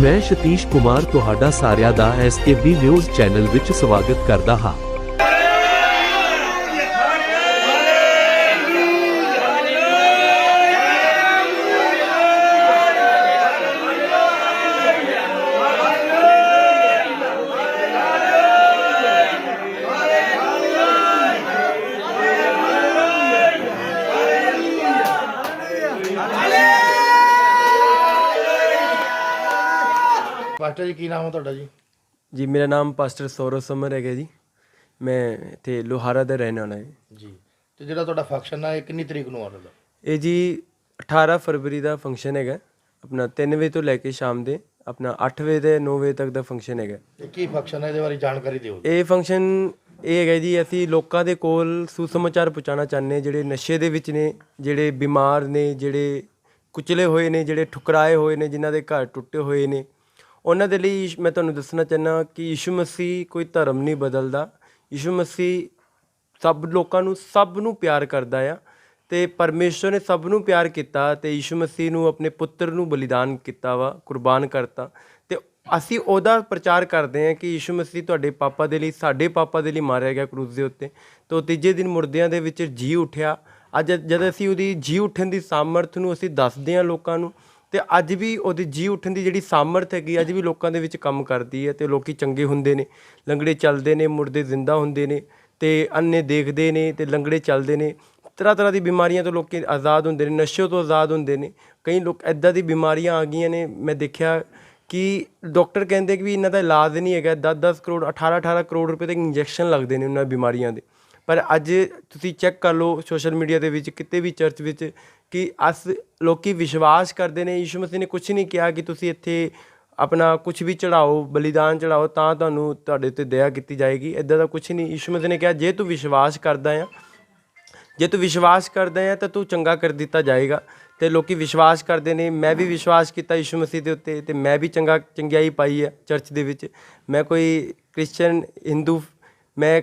ਮੈਂ ਸਤੀਸ਼ ਕੁਮਾਰ ਤੁਹਾਡਾ ਸਾਰਿਆਂ ਦਾ ਐਸਕੇਬੀ ਨਿਊਜ਼ ਚੈਨਲ ਵਿੱਚ ਸਵਾਗਤ ਕਰਦਾ ਹਾਂ। ਮਾਸਟਰ ਜੀ ਕੀ ਨਾਮ ਹੈ ਤੁਹਾਡਾ ਜੀ? ਜੀ ਮੇਰਾ ਨਾਮ ਪਾਸਟਰ ਸੌਰਵ ਸਮਰ ਹੈਗਾ ਜੀ। ਮੈਂ ਇੱਥੇ ਲੋਹਾਰਾ ਦਾ ਰਹਿਣ ਵਾਲਾ ਹਾਂ ਜੀ। ਤੇ ਜਿਹੜਾ ਤੁਹਾਡਾ ਫੰਕਸ਼ਨ ਹੈ ਇਹ ਕਿੰਨੀ ਤਰੀਕ ਨੂੰ ਆ ਰਿਹਾ ਇਹ ਜੀ 18 ਫਰਵਰੀ ਦਾ ਫੰਕਸ਼ਨ ਹੈਗਾ। ਆਪਣਾ 3 ਵਜੇ ਤੋਂ ਲੈ ਕੇ ਸ਼ਾਮ ਦੇ ਆਪਣਾ 8 ਵਜੇ ਤੇ 9 ਵਜੇ ਤੱਕ ਦਾ ਫੰਕਸ਼ਨ ਹੈਗਾ। ਇਹ ਕੀ ਫੰਕਸ਼ਨ ਹੈ ਇਹਦੇ ਬਾਰੇ ਜਾਣਕਾਰੀ ਦਿਓ ਇਹ ਫੰਕਸ਼ਨ ਇਹ ਹੈਗਾ ਜੀ ਅਸੀਂ ਲੋਕਾਂ ਦੇ ਕੋਲ ਸੁਸਮਾਚਾਰ ਪਹੁੰਚਾਉਣਾ ਚਾਹੁੰਦੇ ਜਿਹੜੇ ਨਸ਼ੇ ਦੇ ਵਿੱਚ ਨੇ ਜਿਹੜੇ ਬਿਮਾਰ ਨੇ ਜਿਹੜੇ ਕੁਚਲੇ ਹੋਏ ਨੇ ਜਿਹੜੇ ਠੁਕਰਾਏ ਹੋਏ ਨੇ ਜਿਨ੍ਹਾਂ ਦੇ ਘਰ ਟੁੱਟੇ ਹੋਏ ਨੇ। ਉਹਨਾਂ ਦੇ ਲਈ ਮੈਂ ਤੁਹਾਨੂੰ ਦੱਸਣਾ ਚਾਹੁੰਦਾ ਕਿ ਯਿਸੂ ਮਸੀਹ ਕੋਈ ਧਰਮ ਨਹੀਂ ਬਦਲਦਾ। ਯਿਸੂ ਮਸੀਹ ਸਭ ਲੋਕਾਂ ਨੂੰ ਸਭ ਨੂੰ ਪਿਆਰ ਕਰਦਾ ਆ ਤੇ ਪਰਮੇਸ਼ਰ ਨੇ ਸਭ ਨੂੰ ਪਿਆਰ ਕੀਤਾ ਤੇ ਯਿਸੂ ਮਸੀਹ ਨੂੰ ਆਪਣੇ ਪੁੱਤਰ ਨੂੰ ਬਲੀਦਾਨ ਕੀਤਾ ਵਾ, ਕੁਰਬਾਨ ਕਰਤਾ। ਤੇ ਅਸੀਂ ਉਹਦਾ ਪ੍ਰਚਾਰ ਕਰਦੇ ਹਾਂ ਕਿ ਯਿਸੂ ਮਸੀਹ ਤੁਹਾਡੇ ਪਾਪਾ ਦੇ ਲਈ, ਸਾਡੇ ਪਾਪਾ ਦੇ ਲਈ ਮਾਰਿਆ ਗਿਆ ਕਰੂਜ਼ ਦੇ ਉੱਤੇ। ਤੇ ਉਹ ਤੀਜੇ ਦਿਨ ਮੁਰਦਿਆਂ ਦੇ ਵਿੱਚ ਜੀ ਉਠਿਆ। ਅੱਜ ਜਦ ਅਸੀਂ ਉਹਦੀ ਜੀ ਉੱਠਣ ਦੀ ਸਾਮਰਥ ਨੂੰ ਅਸੀਂ ਦੱਸਦੇ ਹਾਂ ਲੋਕਾਂ ਨੂੰ ਤੇ ਅੱਜ ਵੀ ਉਹਦੀ ਜੀ ਉੱਠਣ ਦੀ ਜਿਹੜੀ ਸਾਮਰਥ ਹੈਗੀ ਅੱਜ ਵੀ ਲੋਕਾਂ ਦੇ ਵਿੱਚ ਕੰਮ ਕਰਦੀ ਹੈ ਤੇ ਲੋਕੀ ਚੰਗੇ ਹੁੰਦੇ ਨੇ, ਲੰਗੜੇ ਚੱਲਦੇ ਨੇ, ਮੁਰਦੇ ਜ਼ਿੰਦਾ ਹੁੰਦੇ ਨੇ ਤੇ ਅੰਨੇ ਦੇਖਦੇ ਨੇ ਤੇ ਲੰਗੜੇ ਚੱਲਦੇ ਨੇ। ਤਰ੍ਹਾਂ ਤਰ੍ਹਾਂ ਦੀ ਬਿਮਾਰੀਆਂ ਤੋਂ ਲੋਕੀ ਆਜ਼ਾਦ ਹੁੰਦੇ ਨੇ ਨਸ਼ੇ ਤੋਂ ਆਜ਼ਾਦ ਹੁੰਦੇ ਨੇ। ਕਈ ਲੋਕ ਐਦਾਂ ਦੀ ਬਿਮਾਰੀਆਂ ਆ ਗਈਆਂ ਨੇ, ਮੈਂ ਦੇਖਿਆ ਕਿ ਡਾਕਟਰ ਕਹਿੰਦੇ ਕਿ ਵੀ ਇਹਨਾਂ ਦਾ ਇਲਾਜ ਨਹੀਂ ਹੈਗਾ 10-10 ਕਰੋੜ 18-18 ਕਰੋੜ ਰੁਪਏ ਦੇ ਇੰਜੈਕਸ਼ਨ ਲੱਗਦੇ ਨੇ ਉਹਨਾਂ ਬਿਮਾਰੀਆਂ ਦੇ। ਪਰ ਅੱਜ ਤੁਸੀਂ ਚੈੱਕ ਕਰ ਲਓ ਸੋਸ਼ਲ ਮੀਡੀਆ ਦੇ ਵਿੱਚ, ਕਿਤੇ ਵੀ ਚਰਚ ਵਿੱਚ, ਕਿ ਅਸ ਲੋਕੀ ਵਿਸ਼ਵਾਸ ਕਰਦੇ ਨੇ, ਯਿਸੂ ਮਸੀਹ ਨੇ ਕੁਝ ਨਹੀਂ ਕਿਹਾ ਕਿ ਤੁਸੀਂ ਇੱਥੇ ਆਪਣਾ ਕੁਝ ਵੀ ਚੜਾਓ ਬਲੀਦਾਨ ਚੜਾਓ ਤਾਂ ਤੁਹਾਨੂੰ ਤੁਹਾਡੇ ਤੇ ਦਇਆ ਕੀਤੀ ਜਾਏਗੀ। ਇਦਾਂ ਦਾ ਕੁਝ ਨਹੀਂ, ਯਿਸੂ ਮਸੀਹ ਨੇ ਕਿਹਾ, ਜੇ ਤੂੰ ਵਿਸ਼ਵਾਸ ਕਰਦਾ ਆ, ਜੇ ਤੂੰ ਵਿਸ਼ਵਾਸ ਕਰਦਾ ਹੈ ਤਾਂ ਤੂੰ ਚੰਗਾ ਕਰ ਦਿੱਤਾ ਜਾਏਗਾ। ਤੇ ਲੋਕੀ ਵਿਸ਼ਵਾਸ ਕਰਦੇ ਨੇ, ਮੈਂ ਵੀ ਵਿਸ਼ਵਾਸ ਕੀਤਾ ਯਿਸੂ ਮਸੀਹ ਦੇ ਉੱਤੇ, ਤੇ ਮੈਂ ਵੀ ਚੰਗਾ, ਚੰਗਿਆਈ ਪਾਈ ਹੈ ਚਰਚ ਦੇ ਵਿੱਚ। ਮੈਂ ਕੋਈ ਕ੍ਰਿਸਚੀਅਨ ਹਿੰਦੂ ਮੈਂ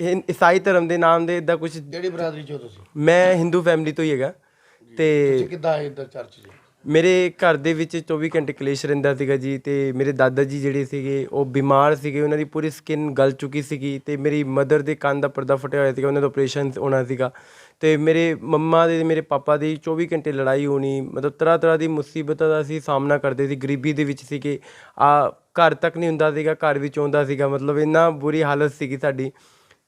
ਇੱਕ ਇਸ- ਹਿੰ- ਈਸਾਈ ਧਰਮ ਦੇ ਨਾਮ ਦੇ ਇਦਾਂ ਕੁਝ ਜਿਹੜੀ ਬਰਾਦਰੀ ਚੋਂ ਤੁਸੀਂ? ਮੈਂ ਹਿੰਦੂ ਫੈਮਿਲੀ ਤੋਂ ਹੀ ਹੈਗਾ। ਤੇ ਤੁਸੀਂ ਕਿੱਦਾਂ ਆਏ ਇੱਧਰ ਚਰਚ ਜੀ ਮੇਰੇ ਘਰ ਦੇ ਵਿੱਚ 24 ਘੰਟੇ ਕਲੇਸ਼ ਰਹਿੰਦਾ ਸੀਗਾ ਜੀ ਤੇ ਮੇਰੇ ਦਾਦਾ ਜੀ ਜਿਹੜੇ ਸੀਗੇ ਉਹ ਬਿਮਾਰ ਸੀਗੇ ਉਹਨਾਂ ਦੀ ਪੂਰੀ ਸਕਿਨ ਗਲ ਚੁੱਕੀ ਸੀਗੀ ਤੇ ਮੇਰੀ ਮਦਰ ਦੇ ਕੰਨ ਦਾ ਪਰਦਾ ਫਟਿਆ ਹੋਇਆ ਸੀਗਾ ਉਹਨਾਂ ਦਾ ਆਪਰੇਸ਼ਨ ਹੋਣਾ ਸੀਗਾ। ਤੇ ਮੇਰੇ ਮੰਮਾ ਦੇ ਤੇ ਮੇਰੇ ਪਾਪਾ ਦੀ 24 ਘੰਟੇ ਲੜਾਈ ਹੋਣੀ ਮਤਲਬ ਤਰ੍ਹਾਂ ਤਰ੍ਹਾਂ ਦੀ ਮੁਸੀਬਤਾਂ ਦਾ ਅਸੀਂ ਸਾਹਮਣਾ ਕਰਦੇ ਸੀ ਗਰੀਬੀ ਦੇ ਵਿੱਚ ਸੀਗੇ। ਆ ਘਰ ਤੱਕ ਨਹੀਂ ਹੁੰਦਾ ਸੀਗਾ ਘਰ ਵਿੱਚ ਆਉਂਦਾ ਸੀਗਾ ਮਤਲਬ ਇੰਨਾ ਬੁਰੀ ਹਾਲਤ ਸੀਗੀ ਸਾਡੀ।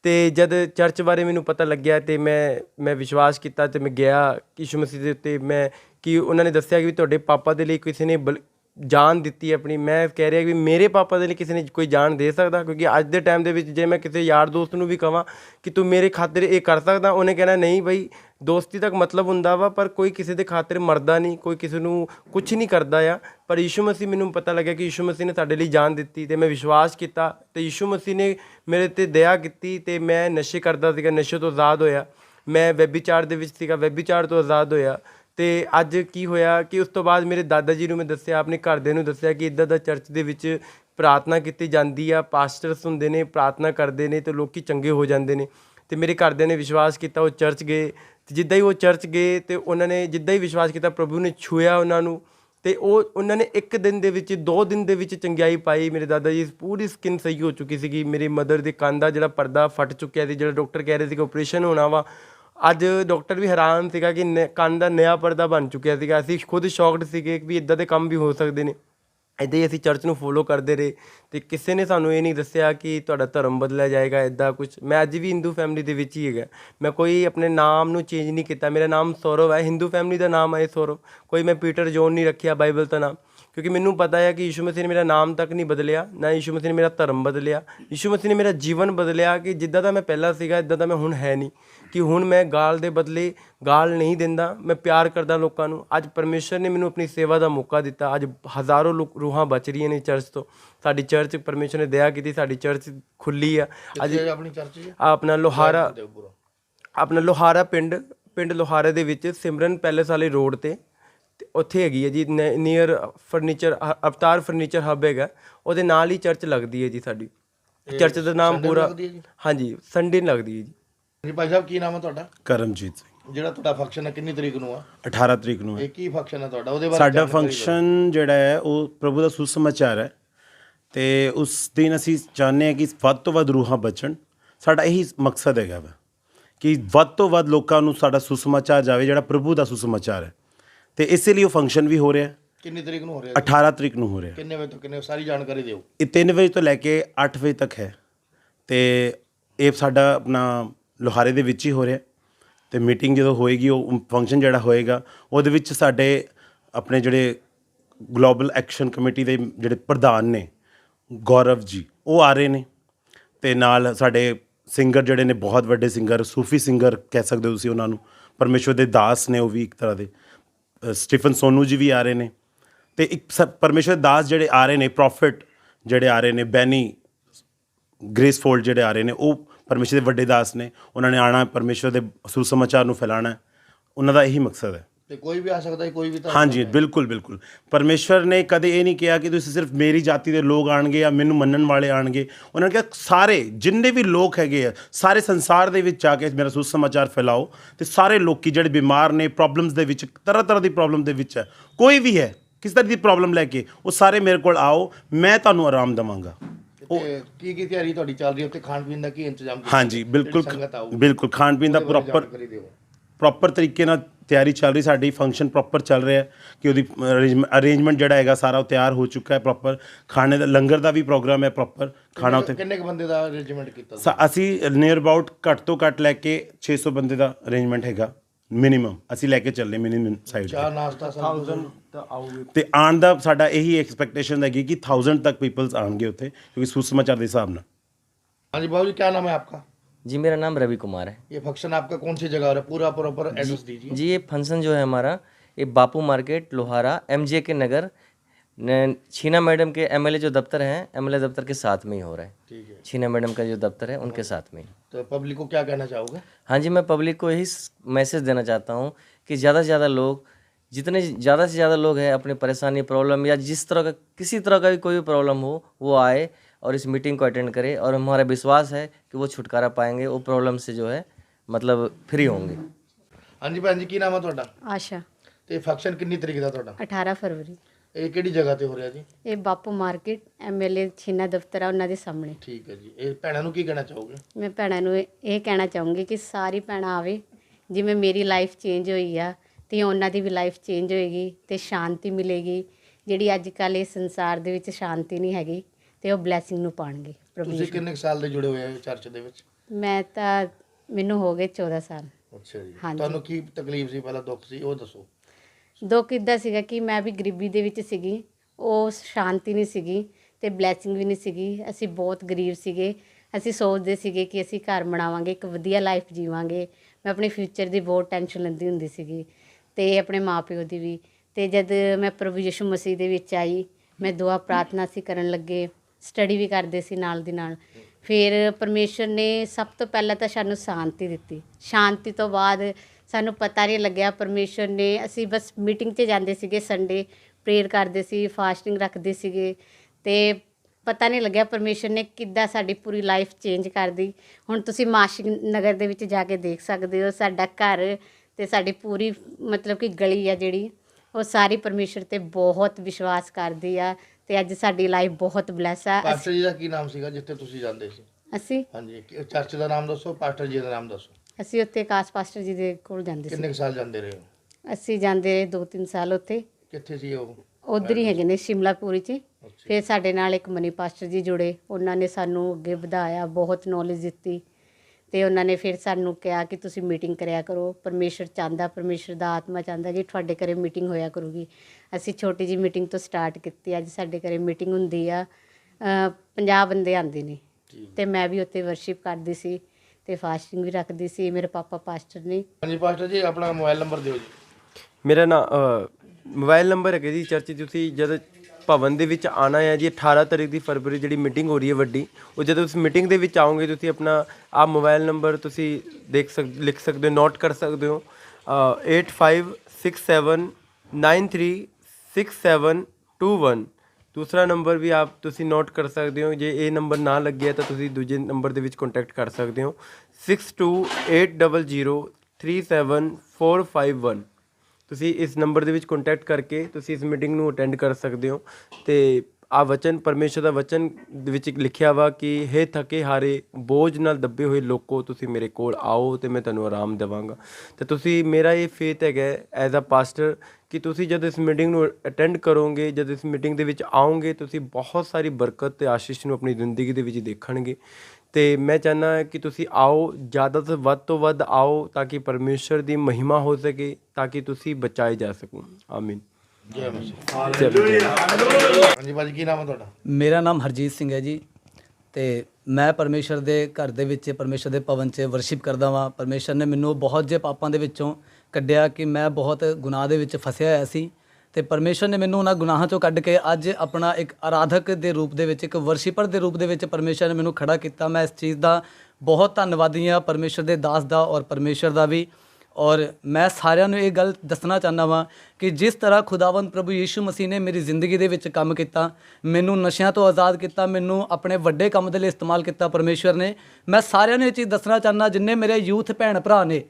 ਤੇ ਜਦ ਚਰਚ ਬਾਰੇ ਮੈਨੂੰ ਪਤਾ ਲੱਗਿਆ ਤੇ ਮੈਂ ਮੈਂ ਵਿਸ਼ਵਾਸ ਕੀਤਾ ਤੇ ਮੈਂ ਗਿਆ ਯਿਸੂ ਮਸੀਹ ਦੇ ਉੱਤੇ, ਮੈਂ ਕਿ ਉਹਨਾਂ ਨੇ ਦੱਸਿਆ ਕਿ ਵੀ ਤੁਹਾਡੇ ਪਾਪਾ ਦੇ ਲਈ ਕਿਸੇ ਨੇ ਬਲ- ਜਾਨ ਦਿੱਤੀ ਆਪਣੀ। ਮੈਂ ਕਹਿ ਰਿਹਾ ਵੀ ਮੇਰੇ ਪਾਪਾ ਦੇ ਲਈ ਕਿਸੇ ਨੇ ਕੋਈ ਜਾਨ ਦੇ ਸਕਦਾ? ਕਿਉਂਕਿ ਅੱਜ ਦੇ ਟਾਈਮ ਦੇ ਵਿੱਚ ਜੇ ਮੈਂ ਕਿਸੇ ਯਾਰ ਦੋਸਤ ਨੂੰ ਵੀ ਕਹਾਂ ਕਿ ਤੂੰ ਮੇਰੇ ਖਾਤਰ ਇਹ ਕਰ ਸਕਦਾ, ਉਹਨੇ ਕਹਿਣਾ, ਨਹੀਂ ਬਈ, ਦੋਸਤੀ ਤੱਕ ਮਤਲਬ ਹੁੰਦਾ ਵਾ, ਪਰ ਕੋਈ ਕਿਸੇ ਦੇ ਖਾਤਰ ਮਰਦਾ ਨਹੀਂ, ਕੋਈ ਕਿਸੇ ਨੂੰ ਕੁਝ ਨਹੀਂ ਕਰਦਾ ਆ। ਪਰ ਯਿਸੂ ਮਸੀਹ ਮੈਨੂੰ ਪਤਾ ਲੱਗਿਆ ਕਿ ਯਿਸੂ ਮਸੀਹ ਨੇ ਸਾਡੇ ਲਈ ਜਾਨ ਦਿੱਤੀ ਤੇ ਮੈਂ ਵਿਸ਼ਵਾਸ ਕੀਤਾ ਤੇ ਯਿਸੂ ਮਸੀਹ ਨੇ ਮੇਰੇ ਤੇ ਦਇਆ ਕੀਤੀ ਤੇ ਮੈਂ ਨਸ਼ੇ ਕਰਦਾ ਸੀਗਾ, ਨਸ਼ੇ ਤੋਂ ਆਜ਼ਾਦ ਹੋਇਆ। ਮੈਂ ਵੈਬੀਚਾਰ ਦੇ ਵਿੱਚ ਸੀਗਾ ਵੈਬੀਚਾਰ ਤੋਂ ਆਜ਼ਾਦ ਹੋਇਆ। ਤੇ ਅੱਜ ਕੀ ਹੋਇਆ ਕਿ ਉਸ ਤੋਂ ਬਾਅਦ ਮੇਰੇ ਦਾਦਾ ਜੀ ਨੂੰ ਮੈਂ ਦੱਸਿਆ, ਆਪਣੇ ਘਰਦਿਆਂ ਨੂੰ ਦੱਸਿਆ ਕਿ ਇਦਾਂ ਦਾ ਚਰਚ ਦੇ ਵਿੱਚ ਪ੍ਰਾਰਥਨਾ ਕੀਤੀ ਜਾਂਦੀ ਆ, ਪਾਸਟਰਸ ਹੁੰਦੇ ਨੇ, ਪ੍ਰਾਰਥਨਾ ਕਰਦੇ ਨੇ ਤੇ ਲੋਕੀ ਚੰਗੇ ਹੋ ਜਾਂਦੇ ਨੇ। ਤੇ ਮੇਰੇ ਘਰਦਿਆਂ ਨੇ ਵਿਸ਼ਵਾਸ ਕੀਤਾ, ਉਹ ਚਰਚ ਗਏ। ਤੇ ਜਿੱਦਾਂ ਹੀ ਉਹ ਚਰਚ ਗਏ ਤੇ ਉਹਨਾਂ ਨੇ ਜਿੱਦਾਂ ਹੀ ਵਿਸ਼ਵਾਸ ਕੀਤਾ, ਪ੍ਰਭੂ ਨੇ ਛੂਇਆ ਉਹਨਾਂ ਨੂੰ ਤੇ ਉਹ, ਉਹਨਾਂ ਨੇ ਇੱਕ ਦਿਨ ਦੇ ਵਿੱਚ, ਦੋ ਦਿਨ ਦੇ ਵਿੱਚ ਚੰਗਿਆਈ ਪਾਈ। ਮੇਰੇ ਦਾਦਾ ਜੀ, ਪੂਰੀ ਸਕਿਨ ਸਹੀ ਹੋ ਚੁੱਕੀ ਸੀਗੀ। ਮੇਰੇ ਮਦਰ ਦੇ ਕੰਨ ਦਾ ਜਿਹੜਾ ਪਰਦਾ ਫਟ ਚੁੱਕਿਆ ਸੀ, ਜਿਹੜਾ ਡਾਕਟਰ ਕਹਿ ਰਹੇ ਸੀ ਕਿ ਆਪਰੇਸ਼ਨ ਹੋਣਾ ਵਾ ਅੱਜ ਡਾਕਟਰ ਵੀ ਹੈਰਾਨ ਸੀਗਾ ਕਿ ਨ- ਕੰਨ ਦਾ ਨਇਆ ਪਰਦਾ ਬਣ ਚੁੱਕਿਆ ਸੀਗਾ। ਅਸੀਂ ਖੁਦ ਸ਼ੌਕਡ ਸੀਗੇ ਕਿ ਵੀ ਇਦਾਂ ਦੇ ਕੰਮ ਵੀ ਹੋ ਸਕਦੇ ਨੇ। ਇਦਾਂ ਹੀ ਅਸੀਂ ਚਰਚ ਨੂੰ ਫੋਲੋ ਕਰਦੇ ਰਹੇ ਤੇ ਕਿਸੇ ਨੇ ਸਾਨੂੰ ਇਹ ਨਹੀਂ ਦੱਸਿਆ ਕਿ ਤੁਹਾਡਾ ਧਰਮ ਬਦਲਿਆ ਜਾਏਗਾ ਇਦਾਂ ਕੁਝ ਮੈਂ ਅੱਜ ਵੀ ਹਿੰਦੂ ਫੈਮਿਲੀ ਦੇ ਵਿੱਚ ਹੀ ਹੈਗਾ। ਮੈਂ ਕੋਈ ਆਪਣੇ ਨਾਮ ਨੂੰ ਚੇਂਜ ਨਹੀਂ ਕੀਤਾ। ਮੇਰਾ ਨਾਮ ਸੌਰਵ ਹੈ। ਹਿੰਦੂ ਫੈਮਿਲੀ ਦਾ ਨਾਮ ਹੈ ਸੌਰਵ। ਕੋਈ ਮੈਂ ਪੀਟਰ ਜੋਨ ਨਹੀਂ ਰੱਖਿਆ ਬਾਈਬਲ ਦਾ ਨਾਮ। ਕਿਉਂਕਿ ਮੈਨੂੰ ਪਤਾ ਹੈ ਕਿ ਯਿਸੂ ਮਸੀਹ ਨੇ ਮੇਰਾ ਨਾਮ ਤੱਕ ਨਹੀਂ ਬਦਲਿਆ ਨਾ ਯਿਸੂ ਮਸੀਹ ਨੇ ਮੇਰਾ ਧਰਮ ਬਦਲਿਆ ਯਿਸੂ ਮਸੀਹ ਨੇ ਮੇਰਾ ਜੀਵਨ ਬਦਲਿਆ ਕਿ ਜਿੱਦਾਂ ਦਾ ਮੈਂ ਪਹਿਲਾਂ ਸੀਗਾ ਇਦਾਂ ਦਾ ਮੈਂ ਹੁਣ ਹੈ ਨਹੀਂ। ਕਿ ਹੁਣ ਮੈਂ ਗਾਲ ਦੇ ਬਦਲੇ ਗਾਲ ਨਹੀਂ ਦਿੰਦਾ ਮੈਂ ਪਿਆਰ ਕਰਦਾ ਲੋਕਾਂ ਨੂੰ। ਅੱਜ ਪਰਮੇਸ਼ਰ ਨੇ ਮੈਨੂੰ ਆਪਣੀ ਸੇਵਾ ਦਾ ਮੌਕਾ ਦਿੱਤਾ ਅੱਜ ਹਜ਼ਾਰੋਂ ਲੋਕ ਰੂਹਾਂ ਬਚ ਰਹੀਆਂ ਨੇ ਚਰਚ ਤੋਂ। ਸਾਡੀ ਚਰਚ ਪਰਮੇਸ਼ਰ ਨੇ ਦਇਆ ਕੀਤੀ ਸਾਡੀ ਚਰਚ ਖੁੱਲੀ ਆ। ਅੱਜ ਆਪਣੀ ਚਰਚ ਆਪਣਾ ਲੋਹਾਰਾ ਆਪਣਾ ਲੋਹਾਰਾ ਪਿੰਡ ਪਿੰਡ ਲੋਹਾਰੇ ਦੇ ਵਿੱਚ ਸਿਮਰਨ ਪੈਲੇਸ ਵਾਲੇ ਰੋਡ ਤੇ। ਤੇ ਉੱਥੇ ਹੈਗੀ ਹੈ ਜੀ near furniture Avtar furniture hub ਹੈਗਾ। ਉਹਦੇ ਨਾਲ ਹੀ ਚਰਚ ਲੱਗਦੀ ਹੈ ਜੀ ਸਾਡੀ। ਚਰਚ ਦਾ ਨਾਮ ਪੂਰਾ? ਹਾਂਜੀ ਸੰਡੇ ਨੂੰ ਲੱਗਦੀ ਹੈ ਜੀ। ਜੀ ਭਾਈ ਸਾਹਿਬ ਕੀ ਨਾਮ ਹੈ ਤੁਹਾਡਾ? ਕਰਮਜੀਤ ਸਿੰਘ। ਜਿਹੜਾ ਤੁਹਾਡਾ ਫੰਕਸ਼ਨ ਹੈ ਕਿੰਨੀ ਤਰੀਕ ਨੂੰ ਆ? 18 ਤਰੀਕ ਨੂੰ ਹੈ। ਇਹ ਕੀ ਫੰਕਸ਼ਨ ਹੈ ਤੁਹਾਡਾ? ਉਹਦੇ ਬਾਰੇ ਸਾਡਾ। ਫੰਕਸ਼ਨ ਜਿਹੜਾ ਹੈ ਉਹ ਪ੍ਰਭੂ ਦਾ ਸੁਸਮਾਚਾਰ ਹੈ। ਤੇ ਉਸ ਦਿਨ ਅਸੀਂ ਚਾਹੁੰਦੇ ਹਾਂ ਕਿ ਵੱਧ ਤੋਂ ਵੱਧ ਰੂਹਾਂ ਬਚਣ। ਸਾਡਾ ਇਹੀ ਮਕਸਦ ਹੈਗਾ ਵਾ ਕਿ ਵੱਧ ਤੋਂ ਵੱਧ ਲੋਕਾਂ ਨੂੰ ਸਾਡਾ ਸੁਸਮਾਚਾਰ ਜਾਵੇ ਜਿਹੜਾ ਪ੍ਰਭੂ ਦਾ ਸੁਸਮਾਚਾਰ ਹੈ। ਤੇ ਇਸੇ ਲਈ ਉਹ ਫੰਕਸ਼ਨ ਵੀ ਹੋ ਰਿਹਾ ਹੈ। ਕਿੰਨੀ ਤਰੀਕ ਨੂੰ ਹੋ ਰਿਹਾ ਜੀ? 18 ਤਰੀਕ ਨੂੰ ਹੋ ਰਿਹਾ ਕਿੰਨੇ ਵਜੇ ਤੋਂ ਕਿੰਨੇ ਸਾਰੀ ਜਾਣਕਾਰੀ ਦਿਓ। ਇਹ 3 ਵਜੇ ਤੋਂ ਲੈ ਕੇ 8 ਵਜੇ ਤੱਕ ਹੈ। ਤੇ ਇਹ ਸਾਡਾ ਆਪਣਾ ਲੋਹਾਰੇ ਦੇ ਵਿੱਚ ਹੀ ਹੋ ਰਿਹਾ ਤੇ ਮੀਟਿੰਗ ਜਦੋਂ ਹੋਏਗੀ ਉਹ ਫੰਕਸ਼ਨ ਜਿਹੜਾ ਹੋਏਗਾ ਉਹਦੇ ਵਿੱਚ ਸਾਡੇ ਆਪਣੇ ਜਿਹੜੇ ਗਲੋਬਲ ਐਕਸ਼ਨ ਕਮੇਟੀ ਦੇ ਜਿਹੜੇ ਪ੍ਰਧਾਨ ਨੇ ਗੌਰਵ ਜੀ ਉਹ ਆ ਰਹੇ ਨੇ। ਤੇ ਨਾਲ ਸਾਡੇ ਸਿੰਗਰ ਜਿਹੜੇ ਨੇ ਬਹੁਤ ਵੱਡੇ ਸਿੰਗਰ ਸੂਫੀ ਸਿੰਗਰ ਕਹਿ ਸਕਦੇ ਹੋ ਤੁਸੀਂ ਉਹਨਾਂ ਨੂੰ। ਪਰਮੇਸ਼ਵਰ ਦੇ ਦਾਸ ਨੇ ਉਹ ਵੀ ਇੱਕ ਤਰ੍ਹਾਂ ਦੇ। ਸਟੀਫਨ ਸੋਨੂ ਜੀ ਵੀ ਆ ਰਹੇ ਨੇ। ਤੇ ਇੱਕ ਸ- ਪਰਮੇਸ਼ਵਰ ਦਾਸ ਜਿਹੜੇ ਆ ਰਹੇ ਨੇ, ਪ੍ਰੋਫਿਟ ਜਿਹੜੇ ਆ ਰਹੇ ਨੇ, ਬੈਨੀ ਗ੍ਰੇਸ ਫੋਲਡ ਜਿਹੜੇ ਆ ਰਹੇ ਨੇ, ਉਹ ਪਰਮੇਸ਼ਵਰ ਦੇ ਵੱਡੇ ਦਾਸ ਨੇ। ਉਹਨਾਂ ਨੇ ਆਣਾ ਪਰਮੇਸ਼ਵਰ ਦੇ ਸੁਸਮਾਚਾਰ ਨੂੰ ਫੈਲਾਣਾ। ਉਹਨਾਂ ਦਾ ਇਹੀ ਮਕਸਦ ਹੈ। ਤੇ ਕੋਈ ਵੀ ਆ ਸਕਦਾ ਹੈ ਕੋਈ ਵੀ ਤਾਂ ਹਾਂਜੀ ਬਿਲਕੁਲ ਬਿਲਕੁਲ। ਪਰਮੇਸ਼ਵਰ ਨੇ ਕਦੇ ਇਹ ਨਹੀਂ ਕਿਹਾ ਕਿ ਤੁਸੀਂ ਸਿਰਫ ਮੇਰੀ ਜਾਤੀ ਦੇ ਲੋਕ ਆਣਗੇ ਜਾਂ ਮੈਨੂੰ ਮੰਨਣ ਵਾਲੇ ਆਣਗੇ। ਉਹਨਾਂ ਨੇ ਕਿਹਾ ਸਾਰੇ ਜਿੰਨੇ ਵੀ ਲੋਕ ਹੈਗੇ ਆ ਸਾਰੇ ਸੰਸਾਰ ਦੇ ਵਿੱਚ ਜਾ ਕੇ ਮੇਰਾ ਸੁਸਮਾਚਾਰ ਫੈਲਾਓ ਤੇ ਸਾਰੇ ਲੋਕੀ ਜਿਹੜੇ ਬਿਮਾਰ ਨੇ ਪ੍ਰੋਬਲਮਸ ਦੇ ਵਿੱਚ ਤਰ੍ਹਾਂ ਤਰ੍ਹਾਂ ਦੀ ਪ੍ਰੋਬਲਮ ਦੇ ਵਿੱਚ ਹੈ ਕੋਈ ਵੀ ਹੈ ਕਿਸ ਤਰ੍ਹਾਂ ਦੀ ਪ੍ਰੋਬਲਮ ਲੈ ਕੇ ਉਹ ਸਾਰੇ ਮੇਰੇ ਕੋਲ ਆਓ ਮੈਂ ਤੁਹਾਨੂੰ ਆਰਾਮ ਦਵਾਂਗਾ। ਤੇ ਕੀ ਕੀ ਤਿਆਰੀ ਤੁਹਾਡੀ ਚੱਲ ਰਹੀ ਹੈ? ਉੱਥੇ ਖਾਣ ਪੀਣ ਦਾ ਕੀ ਇੰਤਜ਼ਾਮ ਹਾਂਜੀ ਬਿਲਕੁਲ ਬਿਲਕੁਲ ਖਾਣ ਪੀਣ ਦਾ ਪ੍ਰੋਪਰ ਪ੍ਰੋਪਰ ਤਰੀਕੇ ਨਾਲ ਤਿਆਰੀ ਚੱਲ ਰਹੀ ਸਾਡੀ ਫੰਕਸ਼ਨ ਪ੍ਰੋਪਰ ਚੱਲ ਰਿਹਾ ਕਿ ਉਹਦੀ ਅਰੇਂਜਮੈਂਟ ਜਿਹੜਾ ਹੈਗਾ ਸਾਰਾ ਉਹ ਤਿਆਰ ਹੋ ਚੁੱਕਾ ਹੈ ਪ੍ਰੋਪਰ ਖਾਣੇ ਦਾ ਲੰਗਰ ਦਾ ਵੀ ਪ੍ਰੋਗਰਾਮ ਹੈ ਪ੍ਰੋਪਰ ਖਾਣਾ ਉੱਥੇ। ਕਿੰਨੇ ਕੁ ਬੰਦੇ ਦਾ ਅਰੇਂਜਮੈਂਟ ਕੀਤਾ ਅਸੀਂ ਨੀਅਰ ਅਬਾਊਟ ਘੱਟ ਤੋਂ ਘੱਟ ਲੈ ਕੇ 600 ਬੰਦੇ ਦਾ ਅਰੇਂਜਮੈਂਟ ਹੈਗਾ ਮਿਨੀਮਮ ਅਸੀਂ ਲੈ ਕੇ ਚੱਲੇ ਮਿਨੀਮਮ ਸਾਈਡ ਤੇ। ਚਾਹ ਨਾਸ਼ਤਾ 1000 ਤਾਂ ਆਉਗੇ ਤੇ ਆਣ ਦਾ ਸਾਡਾ ਇਹੀ ਐਕਸਪੈਕਟੇਸ਼ਨ ਹੈਗੀ ਕਿ 1000 ਤੱਕ ਪੀਪਲਸ ਆਣਗੇ ਉੱਥੇ ਕਿਉਂਕਿ ਸੁਸਮਾਚਾਰ ਦੇ ਹਿਸਾਬ ਨਾਲ। ਹਾਂਜੀ ਬਾਬੂ ਜੀ ਕੀ ਨਾਮ ਹੈ ਆਪਕਾ? जी मेरा नाम रवि कुमार है। ये फ़ंक्शन आपका कौन सी जगह हो रहा है? पूरा प्रॉपर एड्रेस दीजिए। जी ये फ़ंक्शन जो है हमारा ये बापू मार्केट लोहारा एमजे के नगर छीना मैडम के एमएलए जो दफ्तर हैं एमएलए दफ्तर के साथ में ही हो रहा है। ठीक है। छीना मैडम का जो दफ्तर है उनके साथ में ही। तो पब्लिक को क्या कहना चाहोगे? हाँ जी मैं पब्लिक को यही मैसेज देना चाहता हूँ कि ज़्यादा से ज़्यादा लोग जितने ज़्यादा से ज़्यादा लोग हैं अपनी परेशानी प्रॉब्लम या जिस तरह का किसी तरह का भी कोई भी प्रॉब्लम हो वो आए और इस मीटिंग को अटेंड करे और हमारा विश्वास है कि वो छुटकारा पाएंगे वो प्रॉब्लम से जो है मतलब फ्री होंगे हाँ जी भैन जी की नाम है ਤੁਹਾਡਾ ਆਸ਼ਾ ਤੇ ਫੰਕਸ਼ਨ ਕਿੰਨੀ ਤਰੀਕ ਦਾ ਤੁਹਾਡਾ 18 ਫਰਵਰੀ ਇਹ ਕਿਹੜੀ ਜਗ੍ਹਾ ਤੇ ਹੋ ਰਿਹਾ ਜੀ ਇਹ ਬਾਪੂ ਮਾਰਕੀਟ ਐਮਐਲਏ ਛੀਨਾ ਦਫ਼ਤਰ ਆ ਉਹਨਾਂ ਦੇ ਸਾਹਮਣੇ ਠੀਕ ਹੈ ਜੀ ਇਹ ਭੈਣਾਂ ਨੂੰ ਕੀ ਕਹਿਣਾ ਚਾਹੋਗੇ ਮੈਂ ਭੈਣਾਂ ਨੂੰ ਇਹ- ਇਹ ਕਹਿਣਾ ਚਾਹੂੰਗੀ ਕਿ ਸਾਰੀ ਭੈਣਾਂ ਆਵੇ ਜਿਵੇਂ ਮੇਰੀ ਲਾਈਫ ਚੇਂਜ ਹੋਈ ਆ ਤੇ ਉਹਨਾਂ ਦੀ ਵੀ ਲਾਈਫ ਚੇਂਜ ਹੋਏਗੀ ਤੇ ਸ਼ਾਂਤੀ ਮਿਲੇਗੀ ਜਿਹੜੀ ਅੱਜ ਕੱਲ ਇਹ ਸੰਸਾਰ ਦੇ ਵਿੱਚ ਸ਼ਾਂਤੀ ਨਹੀਂ ਹੈਗੀ ਤੇ ਉਹ ਬਲੇਸਿੰਗ ਨੂੰ ਪਾਣਗੇ ਪ੍ਰਭੂ ਤੁਸੀਂ ਕਿੰਨੇ ਕੁ ਸਾਲ ਦੇ ਜੁੜੇ ਹੋਏ ਹੋ ਚਰਚ ਦੇ ਵਿੱਚ? ਮੈਂ ਤਾਂ ਮੈਨੂੰ ਹੋ ਗਏ 14 ਸਾਲ। ਅੱਛਾ ਜੀ। ਹਾਂਜੀ। ਤੁਹਾਨੂੰ ਕੀ ਤਕਲੀਫ ਸੀ? ਪਹਿਲਾਂ ਦੁੱਖ ਸੀ ਉਹ ਦੱਸੋ। ਦੁੱਖ ਇੱਦਾਂ ਸੀਗਾ ਕਿ ਮੈਂ ਵੀ ਗਰੀਬੀ ਦੇ ਵਿੱਚ ਸੀਗੀ ਉਹ ਸ਼ਾਂਤੀ ਨਹੀਂ ਸੀਗੀ ਤੇ ਬਲੇਸਿੰਗ ਵੀ ਨਹੀਂ ਸੀਗੀ। ਅਸੀਂ ਬਹੁਤ ਗਰੀਬ ਸੀਗੇ। ਅਸੀਂ ਸੋਚਦੇ ਸੀਗੇ ਕਿ ਅਸੀਂ ਘਰ ਬਣਾਵਾਂਗੇ ਇੱਕ ਵਧੀਆ ਲਾਈਫ ਜੀਵਾਂਗੇ। ਮੈਂ ਆਪਣੇ ਫਿਊਚਰ ਦੀ ਬਹੁਤ ਟੈਨਸ਼ਨ ਲੈਂਦੀ ਹੁੰਦੀ ਸੀਗੀ ਤੇ ਆਪਣੇ ਮਾਪਿਓ ਦੀ ਵੀ। ਤੇ ਜਦ ਮੈਂ ਪ੍ਰਭੂ ਯਿਸੂ ਮਸੀਹ ਦੇ ਵਿੱਚ ਆਈ ਮੈਂ ਦੁਆ ਪ੍ਰਾਰਥਨਾ ਸੀ ਕਰਨ ਲੱਗੇ। ਸਟੱਡੀ ਵੀ ਕਰਦੇ ਸੀ ਨਾਲ ਦੀ ਨਾਲ। ਫਿਰ ਪਰਮੇਸ਼ਰ ਨੇ ਸਭ ਤੋਂ ਪਹਿਲਾਂ ਤਾਂ ਸਾਨੂੰ ਸ਼ਾਂਤੀ ਦਿੱਤੀ। ਸ਼ਾਂਤੀ ਤੋਂ ਬਾਅਦ ਸਾਨੂੰ ਪਤਾ ਨਹੀਂ ਲੱਗਿਆ ਪਰਮੇਸ਼ਰ ਨੇ, ਅਸੀਂ ਬਸ ਮੀਟਿੰਗ 'ਚ ਜਾਂਦੇ ਸੀਗੇ ਸੰਡੇ, ਪ੍ਰੇਅਰ ਕਰਦੇ ਸੀ, ਫਾਸਟਿੰਗ ਰੱਖਦੇ ਸੀਗੇ। ਤੇ ਪਤਾ ਨਹੀਂ ਲੱਗਿਆ ਪਰਮੇਸ਼ਰ ਨੇ ਕਿੱਦਾਂ ਸਾਡੀ ਪੂਰੀ ਲਾਈਫ ਚੇਂਜ ਕਰਦੀ ਹੁਣ ਤੁਸੀਂ ਮਾਸ਼ਿਕ ਨਗਰ ਦੇ ਵਿੱਚ ਜਾ ਕੇ ਦੇਖ ਸਕਦੇ ਹੋ, ਸਾਡਾ ਘਰ ਤੇ ਸਾਡੀ ਪੂਰੀ ਮਤਲਬ ਕਿ ਗਲੀ ਆ ਜਿਹੜੀ, ਉਹ ਸਾਰੀ ਪਰਮੇਸ਼ਰ ਤੇ ਬਹੁਤ ਵਿਸ਼ਵਾਸ ਕਰਦੀ ਆ। ਤੇ ਅੱਜ ਸਾਡੀ ਲਾਈਫ ਬਹੁਤ ਬਲੈਸ ਆ। ਪਾਸਟਰ ਜੀ ਦਾ ਕੀ ਨਾਮ ਸੀਗਾ ਜਿੱਥੇ ਤੁਸੀਂ ਜਾਂਦੇ ਸੀ? ਅਸੀਂ ਹਾਂਜੀ ਕਿ- ਚਰਚ ਦਾ ਨਾਮ ਦੱਸੋ ਪਾਸਟਰ ਜੀ ਦਾ ਨਾਮ ਦੱਸੋ। ਅਸੀਂ ਉੱਥੇ ਕਾਸ ਪਾਸਟਰ ਜੀ ਦੇ ਕੋਲ ਜਾਂਦੇ ਕਿੰਨੇ ਸੀ ਕੁ ਸਾਲ ਜਾਂਦੇ ਰਹੇ ਹੋ? ਅਸੀਂ ਜਾਂਦੇ ਰਹੇ 2-3 ਸਾਲ ਉੱਥੇ। ਕਿੱਥੇ ਸੀ ਉਹ? ਉਧਰ ਹੀ ਹੈਗੇ ਨੇ ਸ਼ਿਮਲਾਪੁਰੀ 'ਚ। ਅੱਛਾ। ਫਿਰ ਸਾਡੇ ਨਾਲ ਇੱਕ ਮਨੀ ਪਾਸਟਰ ਜੀ ਜੁੜੇ। ਉਹਨਾਂ ਨੇ ਸਾਨੂੰ ਅੱਗੇ ਵਧਾਇਆ ਬਹੁਤ ਨੌਲੇਜ ਦਿੱਤੀ। ਤੇ ਉਹਨਾਂ ਨੇ ਫਿਰ ਸਾਨੂੰ ਕਿਹਾ ਕਿ ਤੁਸੀਂ ਮੀਟਿੰਗ ਕਰਿਆ ਕਰੋ। ਪਰਮੇਸ਼ਰ ਚਾਹੁੰਦਾ ਪਰਮੇਸ਼ਰ ਦਾ ਆਤਮਾ ਚਾਹੁੰਦਾ ਕਿ ਤੁਹਾਡੇ ਘਰੇ ਮੀਟਿੰਗ ਹੋਇਆ ਕਰੂਗੀ। ਅਸੀਂ ਛੋਟੀ ਜੀ ਮੀਟਿੰਗ ਤੋਂ ਸਟਾਰਟ ਕੀਤੀ ਅੱਜ ਸਾਡੇ ਘਰੇ ਮੀਟਿੰਗ ਹੁੰਦੀ ਆ। 50 ਬੰਦੇ ਆਉਂਦੇ ਨੇ ਤੇ ਮੈਂ ਵੀ ਉੱਥੇ ਵਰਸ਼ਿਪ ਕਰਦੀ ਸੀ ਤੇ ਫਾਸਟਿੰਗ ਵੀ ਰੱਖਦੀ ਸੀ ਮੇਰੇ ਪਾਪਾ ਪਾਸਟਰ ਨੇ। ਹਾਂਜੀ ਪਾਸਟਰ ਜੀ ਆਪਣਾ ਮੋਬਾਈਲ ਨੰਬਰ ਦਿਓ ਜੀ। ਮੇਰਾ ਨਾ ਮੋਬਾਈਲ ਨੰਬਰ ਹੈਗਾ ਜੀ ਚਰਚ ਤੁਸੀਂ ਜਦ ਭਵਨ ਦੇ ਵਿੱਚ ਆਣਾ ਹੈ ਜੀ 18 ਤਰੀਕ ਦੀ ਫਰਵਰੀ ਜਿਹੜੀ ਮੀਟਿੰਗ ਹੋ ਰਹੀ ਹੈ ਵੱਡੀ ਉਹ ਜਦੋਂ ਤੁਸੀਂ ਮੀਟਿੰਗ ਦੇ ਵਿੱਚ ਆਓਗੇ ਤੁਸੀਂ ਆਪਣਾ ਆ ਮੋਬਾਈਲ ਨੰਬਰ ਤੁਸੀਂ ਦੇਖ ਸਕ ਲਿਖ ਸਕਦੇ ਹੋ ਨੋਟ ਕਰ ਸਕਦੇ ਹੋ। ਅ, 8567936721 ਦੂਸਰਾ ਨੰਬਰ ਵੀ ਆਪ ਤੁਸੀਂ ਨੋਟ ਕਰ ਸਕਦੇ ਹੋ ਜੇ ਇਹ ਨੰਬਰ ਨਾ ਲੱਗਿਆ ਤਾਂ ਤੁਸੀਂ ਦੂਜੇ ਨੰਬਰ ਦੇ ਵਿੱਚ ਕੰਟੈਕਟ ਕਰ ਸਕਦੇ ਹੋ। 6280 37451 ਤੁਸੀਂ ਇਸ ਨੰਬਰ ਦੇ ਵਿੱਚ ਕੰਟੈਕਟ ਕਰਕੇ ਤੁਸੀਂ ਇਸ ਮੀਟਿੰਗ ਨੂੰ ਅਟੈਂਡ ਕਰ ਸਕਦੇ ਹੋ ਤੇ ਆ ਵਚਨ, ਪਰਮੇਸ਼ਰ ਦਾ ਵਚਨ ਦੇ ਵਿੱਚ ਲਿਖਿਆ ਵਾ ਕਿ ਹੇ ਥਕੇ ਹਾਰੇ, ਬੋਝ ਨਾਲ ਦੱਬੇ ਹੋਏ ਲੋਕੋ, ਤੁਸੀਂ ਮੇਰੇ ਕੋਲ ਆਓ ਤੇ ਮੈਂ ਤੁਹਾਨੂੰ ਆਰਾਮ ਦੇਵਾਂਗਾ। ਤੇ ਤੁਸੀਂ, ਮੇਰਾ ਇਹ ਫੇਥ ਹੈਗਾ ਐਜ਼ ਅ ਪਾਸਟਰ ਕਿ ਤੁਸੀਂ ਜਦ ਇਸ ਮੀਟਿੰਗ ਨੂੰ ਅਟੈਂਡ ਕਰੋਗੇ, ਜਦ ਇਸ ਮੀਟਿੰਗ ਦੇ ਵਿੱਚ ਆਓਗੇ, ਤੁਸੀਂ ਬਹੁਤ ਸਾਰੀ ਬਰਕਤ ਤੇ ਆਸ਼ੀਸ਼ ਨੂੰ ਆਪਣੀ ਜ਼ਿੰਦਗੀ ਦੇ ਵਿੱਚ ਦੇਖਣਗੇ। ਤੇ ਮੈਂ ਚਾਹੁੰਦਾ ਕਿ ਤੁਸੀਂ ਆਓ ਜ਼ਿਆਦਾ ਤੋਂ ਵੱਧ ਤੋਂ ਵੱਧ ਆਓ ਤਾਂ ਕਿ ਪਰਮੇਸ਼ਰ ਦੀ ਮਹਿਮਾ ਹੋ ਸਕੇ ਤਾਂ ਕਿ ਤੁਸੀਂ ਬਚਾਏ ਜਾ ਸਕੋ। ਆਮੀਨ। ਜੈ। ਹਾਂਜੀ ਭਾਜੀ ਕੀ ਨਾਮ ਹੈ ਤੁਹਾਡਾ? ਮੇਰਾ ਨਾਮ ਹਰਜੀਤ ਸਿੰਘ ਹੈ ਜੀ ਤੇ ਮੈਂ ਪਰਮੇਸ਼ਰ ਦੇ ਘਰ ਦੇ ਵਿੱਚ ਪਰਮੇਸ਼ਰ ਦੇ ਭਵਨ 'ਚ ਵਰਸ਼ਿਪ ਕਰਦਾ ਵਾਂ। ਪਰਮੇਸ਼ਰ ਨੇ ਮੈਨੂੰ ਬਹੁਤ ਜੇ ਪਾਪਾਂ ਦੇ ਵਿੱਚੋਂ ਕੱਢਿਆ ਕਿ ਮੈਂ ਬਹੁਤ ਗੁਨਾਹ ਦੇ ਵਿੱਚ ਫਸਿਆ ਹੋਇਆ ਸੀ। ਤੇ ਪਰਮੇਸ਼ਰ ਨੇ ਮੈਨੂੰ ਉਹਨਾਂ ਗੁਨਾਹਾਂ ਚੋਂ ਕੱਢ ਕੇ ਅੱਜ ਆਪਣਾ ਇੱਕ ਆਰਾਧਕ ਦੇ ਰੂਪ ਦੇ ਵਿੱਚ, ਇੱਕ ਵਰਸ਼ਿਪਰ ਦੇ ਰੂਪ ਦੇ ਵਿੱਚ ਪਰਮੇਸ਼ਰ ਨੇ ਮੈਨੂੰ ਖੜਾ ਕੀਤਾ। ਮੈਂ ਇਸ ਚੀਜ਼ ਦਾ ਬਹੁਤ ਧੰਨਵਾਦੀ ਹਾਂ, ਪਰਮੇਸ਼ਰ ਦੇ ਦਾਸ ਦਾ ਔਰ ਪਰਮੇਸ਼ਰ ਦਾ ਵੀ। ਔਰ ਮੈਂ ਸਾਰਿਆਂ ਨੂੰ ਇਹ ਗੱਲ ਦੱਸਣਾ ਚਾਹੁੰਦਾ ਵਾਂ ਕਿ ਜਿਸ ਤਰ੍ਹਾਂ ਖੁਦਾਵੰਦ ਪ੍ਰਭੂ ਯੀਸ਼ੂ ਮਸੀਹ ਨੇ ਮੇਰੀ ਜ਼ਿੰਦਗੀ ਦੇ ਵਿੱਚ ਕੰਮ ਕੀਤਾ, ਮੈਨੂੰ ਨਸ਼ਿਆਂ ਤੋਂ ਆਜ਼ਾਦ ਕੀਤਾ, ਮੈਨੂੰ ਆਪਣੇ ਵੱਡੇ ਕੰਮ ਦੇ ਲਈ ਇਸਤੇਮਾਲ ਕੀਤਾ ਪਰਮੇਸ਼ਵਰ ਨੇ, ਮੈਂ ਸਾਰਿਆਂ ਨੂੰ ਇਹ ਚੀਜ਼ ਦੱਸਣਾ ਚਾਹੁੰਦਾ, ਜਿੰਨੇ ਮੇਰੇ ਯੂਥ ਭੈਣ ਭਰਾ ਨੇ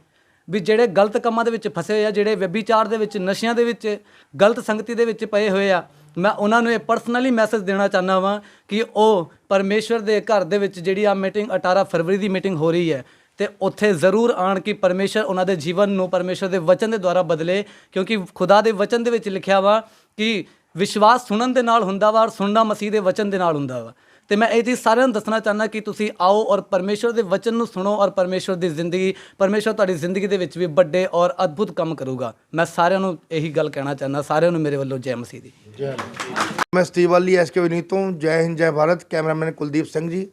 ਵੀ ਜਿਹੜੇ ਗਲਤ ਕੰਮਾਂ ਦੇ ਵਿੱਚ ਫਸੇ ਹੋਏ ਆ, ਜਿਹੜੇ ਵਿਅਭਿਚਾਰ ਦੇ ਵਿੱਚ, ਨਸ਼ਿਆਂ ਦੇ ਵਿੱਚ, ਗਲਤ ਸੰਗਤੀ ਦੇ ਵਿੱਚ ਪਏ ਹੋਏ ਆ, ਮੈਂ ਉਹਨਾਂ ਨੂੰ ਇਹ ਪਰਸਨਲੀ ਮੈਸੇਜ ਦੇਣਾ ਚਾਹੁੰਦਾ ਵਾਂ ਕਿ ਉਹ ਪਰਮੇਸ਼ਵਰ ਦੇ ਘਰ ਦੇ ਵਿੱਚ ਜਿਹੜੀ ਆ ਮੀਟਿੰਗ 18 ਫਰਵਰੀ ਦੀ ਮੀਟਿੰਗ ਹੋ ਰਹੀ ਹੈ, ਤੇ ਉੱਥੇ ਜ਼ਰੂਰ ਆਣ ਕਿ ਪਰਮੇਸ਼ਰ ਉਹਨਾਂ ਦੇ ਜੀਵਨ ਨੂੰ ਪਰਮੇਸ਼ਰ ਦੇ ਵਚਨ ਦੇ ਦੁਆਰਾ ਬਦਲੇ, ਕਿਉਂਕਿ ਖੁਦਾ ਦੇ ਵਚਨ ਦੇ ਵਿੱਚ ਲਿਖਿਆ ਵਾ ਕਿ ਵਿਸ਼ਵਾਸ ਸੁਣਨ ਦੇ ਨਾਲ ਹੁੰਦਾ ਵਾ ਔਰ ਸੁਣਨਾ ਮਸੀਹ ਦੇ ਵਚਨ ਦੇ ਨਾਲ ਹੁੰਦਾ ਵਾ। ਤੇ ਮੈਂ ਇਹ ਚੀਜ਼ ਸਾਰਿਆਂ ਨੂੰ ਦੱਸਣਾ ਚਾਹੁੰਦਾ ਕਿ ਤੁਸੀਂ ਆਓ ਔਰ ਪਰਮੇਸ਼ਰ ਦੇ ਵਚਨ ਨੂੰ ਸੁਣੋ ਔਰ ਪਰਮੇਸ਼ਰ ਦੀ ਜ਼ਿੰਦਗੀ ਪਰਮੇਸ਼ਰ ਤੁਹਾਡੀ ਜ਼ਿੰਦਗੀ ਦੇ ਵਿੱਚ ਵੀ ਵੱਡੇ ਔਰ ਅਦਭੁਤ ਕੰਮ ਕਰੂਗਾ। ਮੈਂ ਸਾਰਿਆਂ ਨੂੰ ਇਹੀ ਗੱਲ ਕਹਿਣਾ ਚਾਹੁੰਦਾ, ਸਾਰਿਆਂ ਨੂੰ ਮੇਰੇ ਵੱਲੋਂ ਜੈ ਮਸੀਹ ਦੀ। ਜੈ ਮੈਂ ਸਟੀਵ ਵਾਲੀ ਐਸਕੇ ਵਿਨੀਤ ਤੋਂ ਜੈ ਹਿੰਦ, ਜੈ ਭਾਰਤ। ਕੈਮਰਾਮੈਨ ਕੁਲਦੀਪ ਸਿੰਘ ਜੀ।